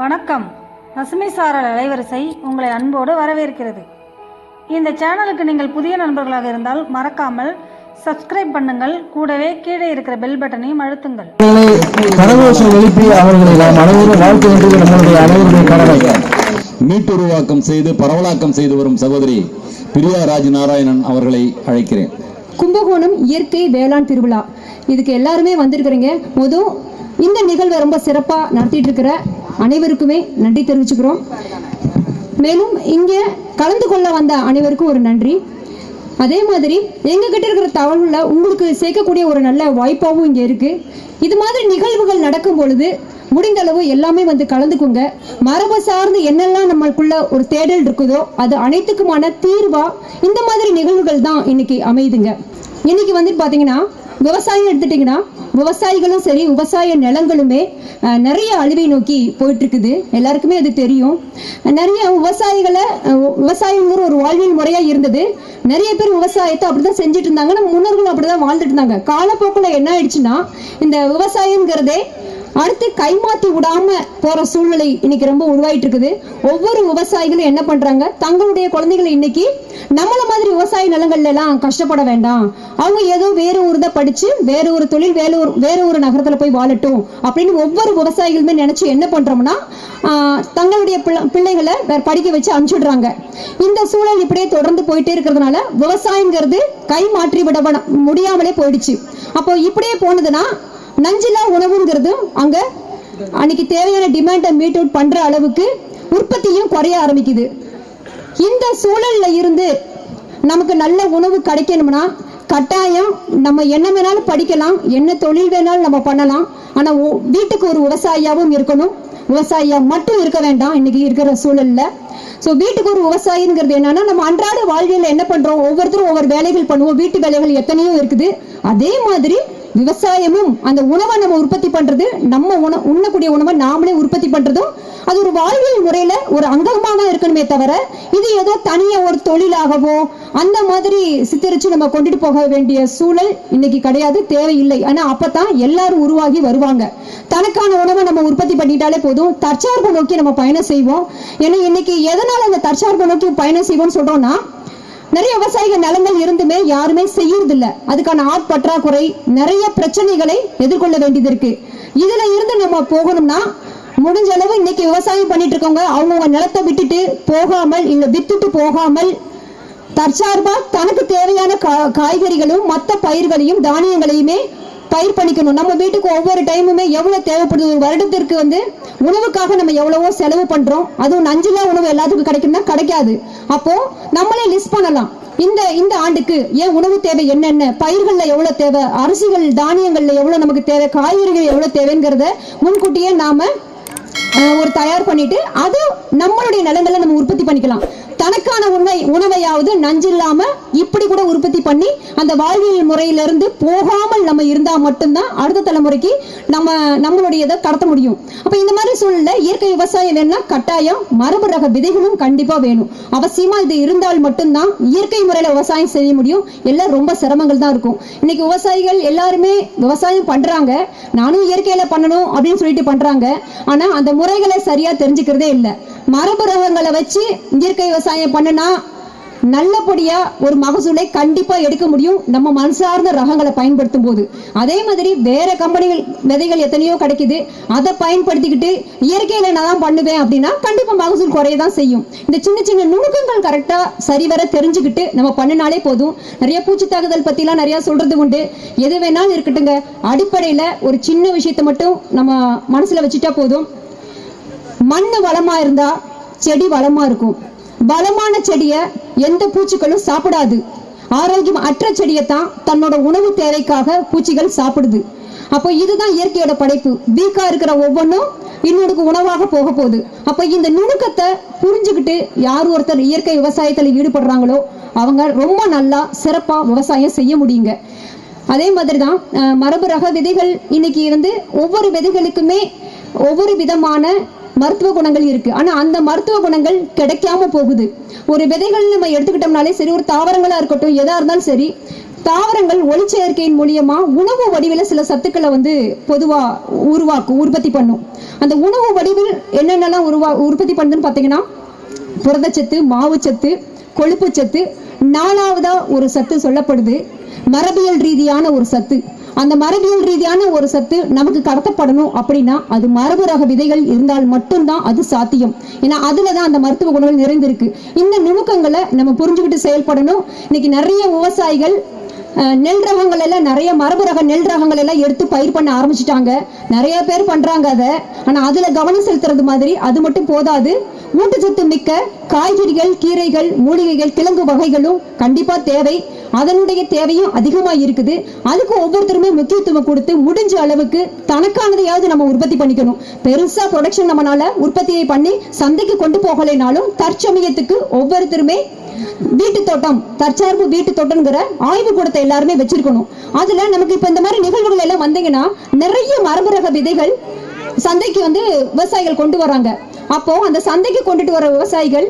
வணக்கம். பசுமை சாரல் அலைவரிசை உங்களை அன்போடு வரவேற்கிறது. இந்த சேனலுக்கு நீங்கள் புதிய நண்பர்களாக இருந்தால் மறக்காமல் சப்ஸ்கிரைப் பண்ணுங்கள். கூடவே கீழே இருக்கிற பெல் பட்டனையும் அழுத்துங்கள். கரகோஷம் எழுப்பி அவர்களை நாம் அனைவரும் வாழ்க்க வேண்டியது நம்மளுடைய அனைவருடைய கடமை மீட்டுருவாக்கம் செய்து பரவலாக்கம் செய்து வரும் சகோதரி பிரியா ராஜ் நாராயணன் அவர்களை அழைக்கிறேன். கும்பகோணம் இயற்கை வேளாண் திருவிழா. இதுக்கு எல்லாருமே வந்திருக்கிறீங்க. மொதல் இந்த நிகழ்வை ரொம்ப சிறப்பாக நடத்திட்டு இருக்கிற அனைவருக்குமே நன்றி தெரிவிச்சுக்கிறோம். மேலும் இங்கே கலந்து கொள்ள வந்த அனைவருக்கும் ஒரு நன்றி. அதே மாதிரி எங்ககிட்ட இருக்கிற தகவல்களை உங்களுக்கு சேர்க்கக்கூடிய ஒரு நல்ல வாய்ப்பாகவும் இங்கே இருக்குது இது மாதிரி நிகழ்வுகள் நடக்கும் பொழுது முடிந்த அளவு எல்லாமே வந்து கலந்துக்குங்க. மரபு சார்ந்து என்னெல்லாம் நம்மளுக்குள்ள ஒரு தேடல் இருக்குதோ அது அனைத்துக்குமான தீர்வா இந்த மாதிரி நிகழ்வுகள் தான் இன்னைக்கு அமையுதுங்க இன்னைக்கு வந்து பாத்தீங்கன்னா விவசாயம் எடுத்துட்டீங்கன்னா விவசாயிகளும் சரி விவசாய நிலங்களுமே நிறைய அழிவை நோக்கி போயிட்டு இருக்குது எல்லாருக்குமே அது தெரியும். நிறைய விவசாயிகளை விவசாயங்கிற ஒரு வாழ்வியல் முறையா இருந்தது. நிறைய பேர் விவசாயத்தை அப்படிதான் செஞ்சுட்டு இருந்தாங்க நம்ம முன்னோர்களும் அப்படிதான் வாழ்ந்துட்டு இருந்தாங்க காலப்போக்கில் என்ன ஆயிடுச்சுன்னா இந்த விவசாயங்கிறதே அடுத்து கைமாத்தி விடாம போற சூழ்நிலை இன்னைக்கு ரொம்ப உருவாயிட்டு இருக்குது ஒவ்வொரு விவசாயிகளும் என்ன பண்றாங்க? தங்களுடைய குழந்தைகளை இன்னைக்கு நம்மள மாதிரி விவசாய நிலங்கள்ல எல்லாம் கஷ்டப்பட வேண்டாம். அவங்க ஏதோ வேற ஒரு இதை படிச்சு வேற ஒரு தொழில் வேற ஒரு வேற ஒரு நகரத்துல போய் வாழட்டும் அப்படின்னு ஒவ்வொரு விவசாயிகளுமே நினைச்சு என்ன பண்றோம்னா தங்களுடைய பிள்ளைகளை வேற படிக்க வச்சு அனுப்பிச்சுடுறாங்க. இந்த சூழல் இப்படியே தொடர்ந்து போயிட்டே இருக்கிறதுனால விவசாயங்கிறது கை மாற்றி விட முடியாமலே போயிடுச்சு. அப்போ இப்படியே போனதுன்னா நஞ்சில்லா உணவுங்கிறது அங்க அன்னைக்கு தேவையான டிமாண்டை மீட் அவுட் பண்ற அளவுக்கு உற்பத்தியும் குறைய ஆரம்பிக்குது. இந்த சூழல்ல இருந்து நமக்கு நல்ல உணவு கிடைக்கணும்னா கட்டாயம் நம்ம என்ன வேணாலும் படிக்கலாம் என்ன தொழில் வேணாலும் நம்ம பண்ணலாம். ஆனா வீட்டுக்கு ஒரு விவசாயியாவும் இருக்கணும். விவசாயியா மட்டும் இருக்க வேண்டாம் இன்னைக்கு இருக்கிற சூழல்ல. ஸோ வீட்டுக்கு ஒரு விவசாயிங்கிறது என்னன்னா நம்ம அன்றாட வாழ்வியல்ல என்ன பண்றோம்? ஒவ்வொருத்தரும் ஒவ்வொரு வேலைகள் பண்ணுவோம். வீட்டு வேலைகள் எத்தனையோ இருக்குது. அதே மாதிரி விவசாயமும் அந்த உணவை நம்ம உற்பத்தி பண்றது நம்ம உண உண்ணக்கூடிய உணவை நாமளே உற்பத்தி பண்றதும் அது ஒரு வாழ்வியல் முறையில ஒரு அங்கமாக தான் இருக்கணுமே தவிர இது ஏதோ தனியா ஒரு தொழிலாகவோ அந்த மாதிரி சித்தரிச்சு நம்ம கொண்டுட்டு போக வேண்டிய சூழல் இன்னைக்கு கிடையாது தேவையில்லை. ஆனா அப்பதான் எல்லாரும் உருவாகி வருவாங்க. தனக்கான உணவை நம்ம உற்பத்தி பண்ணிட்டாலே போதும். தற்சார்பு நோக்கி நம்ம பயணம் செய்வோம். ஏன்னா இன்னைக்கு எதனால அந்த தற்சார்பு நோக்கி பயணம் செய்வோம்னு சொல்றோம்னா நிறைய விவசாயிகள் நிலங்கள் இருந்துமே யாருமே செய்யறது இல்ல அதுக்கான ஆட் பற்றாக்குறை நிறைய பிரச்சனைகளை எதிர்கொள்ள வேண்டியது இருக்கு. இதுல இருந்து நம்ம போகணும்னா முடிஞ்ச அளவு இன்னைக்கு விவசாயம் பண்ணிட்டு இருக்கவங்க அவங்கவுங்க நிலத்தை விட்டுட்டு போகாமல் இல்ல வித்துட்டு போகாமல் தற்சார்பா தனக்கு தேவையான கா- காய்கறிகளும் மற்ற பயிர்களையும் தானியங்களையுமே பயிர் பண்ணிக்கணும். நம்ம வீட்டுக்கு ஒவ்வொரு டைமுமே எவ்வளவு தேவைப்படுது? ஒரு வருடத்திற்கு வந்து உணவுக்காக நம்ம எவ்வளவோ செலவு பண்றோம். அதுவும் நஞ்சில்லா உணவு எல்லாத்துக்கும் கிடைக்கும்னா கிடைக்காது. அப்போ நம்மளே லிஸ்ட் பண்ணலாம். இந்த இந்த ஆண்டுக்கு ஏன் உணவு தேவை என்னென்ன? பயிர்கள்ல எவ்வளவு தேவை? அரிசிகள் தானியங்கள்ல எவ்வளவு நமக்கு தேவை? காய்கறிகள் எவ்வளவு தேவைங்கிறத முன்கூட்டியே நாம ஒரு தயார் பண்ணிட்டு அது நம்மளுடைய நிலங்களை நம்ம உற்பத்தி பண்ணிக்கலாம். தனக்கான உணவை உணவையாவது நஞ்சில்லாம இப்படி கூட உற்பத்தி பண்ணி அந்த வாழ்வியல் முறையிலிருந்து போகாமல் நம்ம இருந்தா மட்டும்தான் அடுத்த தலைமுறைக்கு நம்ம நம்மளுடைய இதை கடத்த முடியும். அப்ப இந்த மாதிரி சூழல்ல இயற்கை விவசாயம் வேணும்னா கட்டாயம் மரபு ரக விதைகளும் கண்டிப்பா வேணும். அவசியமா இது இருந்தால் மட்டும்தான் இயற்கை முறையில விவசாயம் செய்ய முடியும். எல்லாம் ரொம்ப சிரமங்கள் தான் இருக்கும். இன்னைக்கு விவசாயிகள் எல்லாருமே விவசாயம் பண்றாங்க. நானும் இயற்கையில பண்ணணும் அப்படின்னு சொல்லிட்டு பண்றாங்க. ஆனா அந்த முறைகளை சரியா தெரிஞ்சுக்கிறதே இல்லை. மரபு ரகங்களை வச்சு இயற்கை விவசாயம் பண்ணுனா நல்லபடியா ஒரு மகசூலை கண்டிப்பா எடுக்க முடியும். நம்ம மண் சார்ந்த ரகங்களை பயன்படுத்தும் போது. அதே மாதிரி வேற கம்பெனிகள் விதைகள் எத்தனையோ கிடைக்குது. அதை பயன்படுத்திக்கிட்டு இயற்கையில நான் தான் பண்ணுவேன் அப்படின்னா கண்டிப்பா மகசூல் குறைய தான் செய்யும். இந்த சின்ன சின்ன நுணுக்கங்கள் கரெக்டா சரிவர தெரிஞ்சுக்கிட்டு நம்ம பண்ணினாலே போதும். நிறைய பூச்சி தாக்குதல் பத்திலாம் நிறைய சொல்றது உண்டு. எது வேணாலும் இருக்கட்டுங்க அடிப்படையில ஒரு சின்ன விஷயத்தை மட்டும் நம்ம மனசுல வச்சுட்டா போதும். மண்ணு வளமா இருந்தா செடி வளமா இருக்கும். வளமான செடியை எந்த பூச்சிகளும் சாப்பிடாது. ஆரோக்கியம் அற்ற செடியை தான் தன்னோட உணவு தேவைக்காக பூச்சிகள் சாப்பிடுது. அப்போ இதுதான் இயற்கையோட படைப்பு. வீக்கா இருக்கிற ஒவ்வொன்றும் இன்னொருக்கு உணவாக போக போகுது. அப்போ இந்த நுணுக்கத்தை புரிஞ்சுக்கிட்டு யார் ஒருத்தர் இயற்கை விவசாயத்தில் ஈடுபடுறாங்களோ அவங்க ரொம்ப நல்லா சிறப்பா விவசாயம் செய்ய முடியுங்க. அதே மாதிரி தான் மரபு ரக விதைகள் இன்னைக்கு வந்து ஒவ்வொரு விதைகளுக்குமே ஒவ்வொரு விதமான மருத்துவ குணங்கள் இருக்கு. ஆனா அந்த மருத்துவ குணங்கள் கிடைக்காம போகுது. ஒரு விதைகள் நம்ம எடுத்துக்கிட்டோம்னாலே சரி ஒரு தாவரங்களா இருக்கட்டும் எதா இருந்தாலும் சரி தாவரங்கள் ஒளிச்சேர்க்கையின் மூலியமா உணவு வடிவில் சில சத்துக்களை வந்து பொதுவா உருவாக்கும் உற்பத்தி பண்ணும். அந்த உணவு வடிவில் என்னென்னலாம் உருவா உற்பத்தி பண்ணுதுன்னு பார்த்தீங்கன்னா புரதச்சத்து மாவுச்சத்து கொழுப்புச்சத்து நாலாவதா ஒரு சத்து சொல்லப்படுது. மரபியல் ரீதியான ஒரு சத்து. அந்த மரபியல் ரீதியான ஒரு சத்து நமக்கு கடத்தப்படணும் அப்படின்னா அது மரபு ரக விதைகள் இருந்தால் மட்டும்தான் அது சாத்தியம். ஏன்னா அதுல தான் அந்த மருத்துவ குணங்கள் நிறைந்திருக்கு. இந்த நுணுக்கங்களை நம்ம புரிஞ்சுக்கிட்டு செயல்படணும். இன்னைக்கு நிறைய விவசாயிகள் நெல் ரகங்கள் எல்லாம் நிறைய மரபு ரக நெல் ரகங்கள் எல்லாம் எடுத்து பயிர் பண்ண ஆரம்பிச்சிட்டாங்க. நிறைய பேர் பண்றாங்க அதை. ஆனா அதுல கவனம் செலுத்துறது மாதிரி அது மட்டும் போதாது. ஊட்டச்சத்து மிக்க காய்கறிகள் கீரைகள் மூலிகைகள் கிழங்கு வகைகளும் கண்டிப்பா தேவை. அதனுடைய தேவையும் அதிகமா இருக்குது. அதுக்கு ஒவ்வொருத்தருமே முக்கியத்துவம் கொடுத்து முடிஞ்ச அளவுக்கு தனக்கானதையாவது நம்ம உற்பத்தி பண்ணிக்கணும். பெருசா ப்ரொடக்ஷன் நம்மனால உற்பத்தியை பண்ணி சந்தைக்கு கொண்டு போகலைனாலும் தற்சமயத்துக்கு ஒவ்வொருத்தருமே வீட்டு தோட்டம் தற்சார்பு வீட்டு தோட்டம்ங்கிற ஆய்வு கூடத்தை எல்லாருமே வச்சிருக்கணும். அதுல நமக்கு இப்ப இந்த மாதிரி நிகழ்வுகள் எல்லாம் வந்தீங்கன்னா நிறைய மரபு ரக விதைகள் சந்தைக்கு வந்து விவசாயிகள் கொண்டு வராங்க. அப்போ அந்த சந்தைக்கு கொண்டுட்டு வர விவசாயிகள்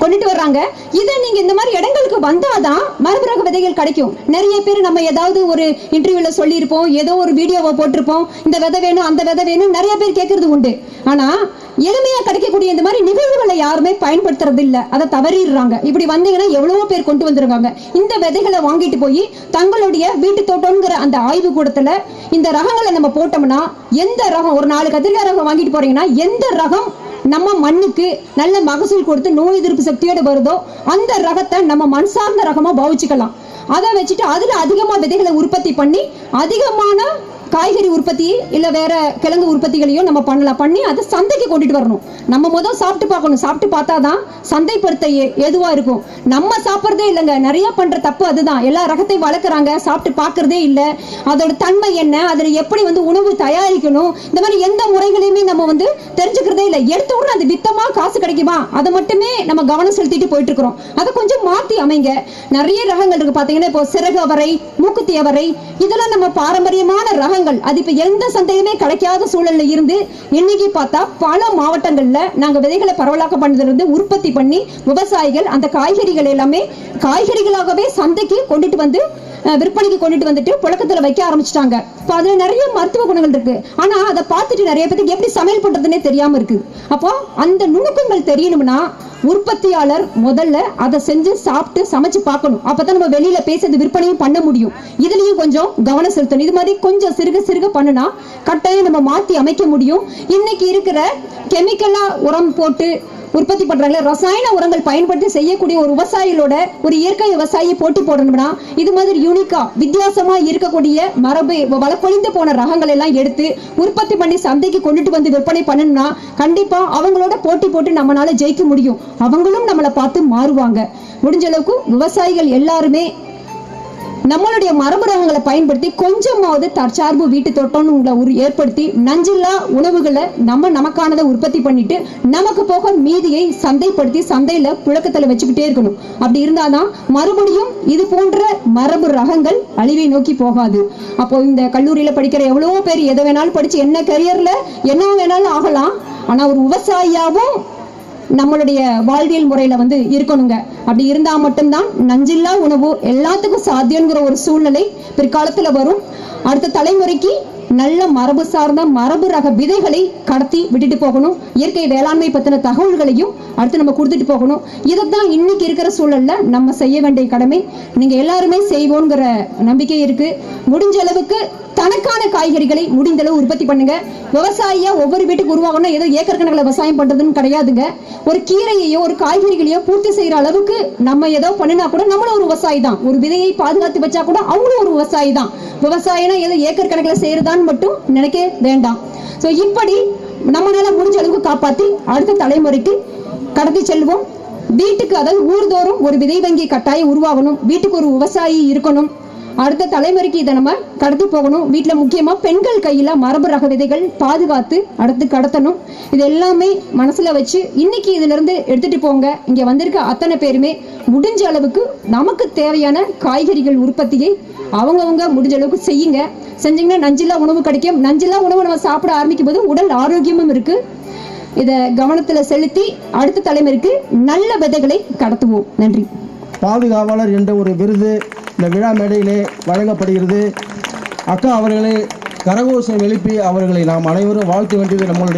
கொண்டுட்டு வர்றாங்க. இதை நீங்க இந்த மாதிரி இடங்களுக்கு வந்தாதான் மரபுரக விதைகள் கிடைக்கும். நிறைய பேர் நம்ம ஏதாவது ஒரு இன்டர்வியூல சொல்லியிருப்போம். ஏதோ ஒரு வீடியோவை போட்டிருப்போம். இந்த விதை வேணும் அந்த விதை வேணும் நிறைய பேர் கேட்கறது உண்டு. ஆனா எளிமையா கிடைக்கக்கூடிய இந்த மாதிரி நிகழ்வுகளை யாருமே பயன்படுத்துறது இல்ல அதை தவறிடுறாங்க. இப்படி வந்தீங்கன்னா எவ்வளவோ பேர் கொண்டு வந்திருக்காங்க. இந்த விதைகளை வாங்கிட்டு போய் தங்களுடைய வீட்டு தோட்டம்ங்கிற அந்த ஆய்வு கூடத்துல இந்த ரகங்களை நம்ம போட்டோம்னா எந்த ரகம் ஒரு நாலு கத்திரிக்காய் ரகம் வாங்கிட்டு போறீங்கன்னா எந்த ரகம் நம்ம மண்ணுக்கு நல்ல மகசூல் கொடுத்து நோய் எதிர்ப்பு சக்தியோட வருதோ அந்த ரகத்தை நம்ம மண் சார்ந்த ரகமா பாவிச்சுக்கலாம். அதை வச்சுட்டு அதுல அதிகமா விதைகளை உற்பத்தி பண்ணி அதிகமான காய்கறி உற்பத்தி இல்ல வேற கிழங்கு உற்பத்திகளையும் நம்ம பண்ணலாம். பண்ணி அதை சந்தைக்கு கொண்டுட்டு வரணும். நம்ம முதல் சாப்பிட்டு பார்க்கணும். சாப்பிட்டு பார்த்தாதான் சந்தைப்படுத்த ஏ- இருக்கும். நம்ம சாப்பிட்றதே இல்லைங்க. நிறைய பண்ற தப்பு அதுதான். எல்லா ரகத்தையும் வளர்க்குறாங்க. சாப்பிட்டு பார்க்கறதே இல்லை. அதோட தன்மை என்ன? அதில் எப்படி வந்து உணவு தயாரிக்கணும்? இந்த மாதிரி எந்த முறைகளையுமே நம்ம வந்து தெரிஞ்சுக்கிறதே இல்லை. எடுத்த உடனே அது வித்தமா காசு கிடைக்குமா? அதை மட்டுமே நம்ம கவனம் செலுத்திட்டு போயிட்டு இருக்கிறோம் அதை கொஞ்சம் மாத்தி அமைங்க. நிறைய ரகங்கள் இருக்கு. பாத்தீங்கன்னா இப்போ சிறகு அவரை மூக்குத்தி அவரை இதெல்லாம் நம்ம பாரம்பரியமான ரகங்கள் அது இப்ப எந்த சந்தையுமே கிடைக்காத சூழல்ல இருந்து இன்னைக்கு பார்த்தா பல மாவட்டங்கள்ல நாங்க விதைகளை பரவலாக்கம் பண்ணதிலிருந்து உற்பத்தி பண்ணி விவசாயிகள் அந்த காய்கறிகள் எல்லாமே காய்கறிகளாகவே சந்தைக்கு கொண்டுட்டு வந்து விற்பனைக்கு கொண்டுட்டு வந்துட்டு புழக்கத்துல வைக்க ஆரம்பிச்சிட்டாங்க. இப்போ அதுல நிறைய மருத்துவ குணங்கள் இருக்கு. ஆனா அதை பார்த்துட்டு நிறைய பேருக்கு எப்படி சமையல் பண்றதுன்னே தெரியாம இருக்கு. அப்போ அந்த நுணுக்கங்கள் தெரியணும்னா உற்பத்தியாளர் முதல்ல அதை செஞ்சு சாப்பிட்டு சமைச்சு பார்க்கணும். அப்பதான் நம்ம வெளியில பேசுறது விற்பனையும் பண்ண முடியும். இதுலயும் கொஞ்சம் கவனம் செலுத்தணும். இது மாதிரி கொஞ்சம் சிறுக சிறுக பண்ணுனா கட்டாயம் நம்ம மாத்தி அமைக்க முடியும். இன்னைக்கு இருக்கிற கெமிக்கலா உரம் போட்டு உற்பத்தி பண்றாங்களே. ரசாயன உரங்கள் பயன்படுத்தி செய்யக்கூடிய ஒரு விவசாயிகளோட ஒரு இயற்கை விவசாயி போட்டி போடணும்னா இது மாதிரி யூனிக்கா வித்தியாசமா இருக்கக்கூடிய மரபு வளப்பொழிந்து போன ரகங்கள் எல்லாம் எடுத்து உற்பத்தி பண்ணி சந்தைக்கு கொண்டுட்டு வந்து விற்பனை பண்ணணும்னா கண்டிப்பா அவங்களோட போட்டி போட்டு நம்மளால ஜெயிக்க முடியும். அவங்களும் நம்மளை பார்த்து மாறுவாங்க. முடிஞ்ச அளவுக்கு விவசாயிகள் எல்லாருமே நம்மளுடைய மரபு ரகங்களை பயன்படுத்தி கொஞ்சமாவது தற்சார்பு வீட்டு தோட்டம்னு உங்களை ஏற்படுத்தி நஞ்சில்லா உணவுகளை நம்ம நமக்கானதை உற்பத்தி பண்ணிட்டு நமக்கு போக மீதியை சந்தைப்படுத்தி சந்தையில புழக்கத்துல வச்சுக்கிட்டே இருக்கணும். அப்படி இருந்தாதான் மறுபடியும் இது போன்ற மரபு ரகங்கள் அழிவை நோக்கி போகாது. அப்போ இந்த கல்லூரியில படிக்கிற எவ்வளவோ பேர் எதை வேணாலும் படிச்சு என்ன கரியர்ல என்ன வேணாலும் ஆகலாம். ஆனா ஒரு விவசாயியாவும் நம்மளுடைய வாழ்வியல் முறையில வந்து இருக்கணுங்க. அப்படி இருந்தா மட்டும்தான் நஞ்சில்லா உணவு எல்லாத்துக்கும் சாத்தியங்கிற ஒரு சூழ்நிலை பிற்காலத்துல வரும். அடுத்த தலைமுறைக்கு நல்ல மரபு சார்ந்த மரபு ரக விதைகளை கடத்தி விட்டுட்டு போகணும். இயற்கை வேளாண்மை பத்தின தகவல்களையும் அடுத்து நம்ம கொடுத்துட்டு போகணும். இதைத்தான் இன்னைக்கு இருக்கிற சூழல்ல நம்ம செய்ய வேண்டிய கடமை. நீங்க எல்லாருமே செய்வோங்கிற நம்பிக்கை இருக்கு. முடிஞ்ச அளவுக்கு தனக்கான காய்கறிகளை முடிந்தளவு உற்பத்தி பண்ணுங்க. விவசாயியா ஒவ்வொரு வீட்டுக்கு உருவாகணும் ஏதோ ஏக்கர் கணக்கில் விவசாயம் பண்றதுன்னு கிடையாதுங்க. ஒரு கீரையையோ ஒரு காய்கறிகளையோ பூர்த்தி செய்யற அளவுக்கு நம்ம ஏதோ பண்ணினா கூட நம்மளும் ஒரு விவசாயி தான். ஒரு விதையை பாதுகாத்து வச்சா கூட அவங்களும் ஒரு விவசாயி தான். விவசாயம்னா ஏதோ ஏக்கர் கணக்கில் செய்யறதான்னு மட்டும் நினைக்க வேண்டாம். ஸோ இப்படி நம்மளால முடிஞ்ச அளவுக்கு காப்பாத்தி அடுத்த தலைமுறைக்கு கடத்தி செல்வோம். வீட்டுக்கு அதாவது ஊர்தோறும் ஒரு விதை வங்கி கட்டாயம் உருவாகணும். வீட்டுக்கு ஒரு விவசாயி இருக்கணும். அடுத்த தலைமுறைக்கு இதை நம்ம கடத்தி போகணும். வீட்டில் முக்கியமாக பெண்கள் கையில் மரபு ரக விதைகள் பாதுகாத்து அடுத்து கடத்தணும். இது எல்லாமே மனசில் வச்சு இன்னைக்கு இதிலிருந்து எடுத்துகிட்டு போங்க. இங்கே வந்திருக்க அத்தனை பேருமே முடிஞ்ச அளவுக்கு நமக்கு தேவையான காய்கறிகள் உற்பத்தியை அவங்கவுங்க முடிஞ்ச அளவுக்கு செய்யுங்க. செஞ்சீங்கன்னா நஞ்சில்லா உணவு கிடைக்கும். நஞ்சில்லா உணவு நம்ம சாப்பிட ஆரம்பிக்கும் போது உடல் ஆரோக்கியமும் இருக்கு. இதை கவனத்தில் செலுத்தி அடுத்த தலைமுறைக்கு நல்ல விதைகளை கடத்துவோம். நன்றி. பாதுகாவலர் என்ற ஒரு விருது இந்த விழா மேடையிலே வழங்கப்படுகிறது. அக்கா அவர்களை கரகோஷம் எழுப்பி அவர்களை நாம் அனைவரும் வாழ்த்து வேண்டியது நம்மளுடைய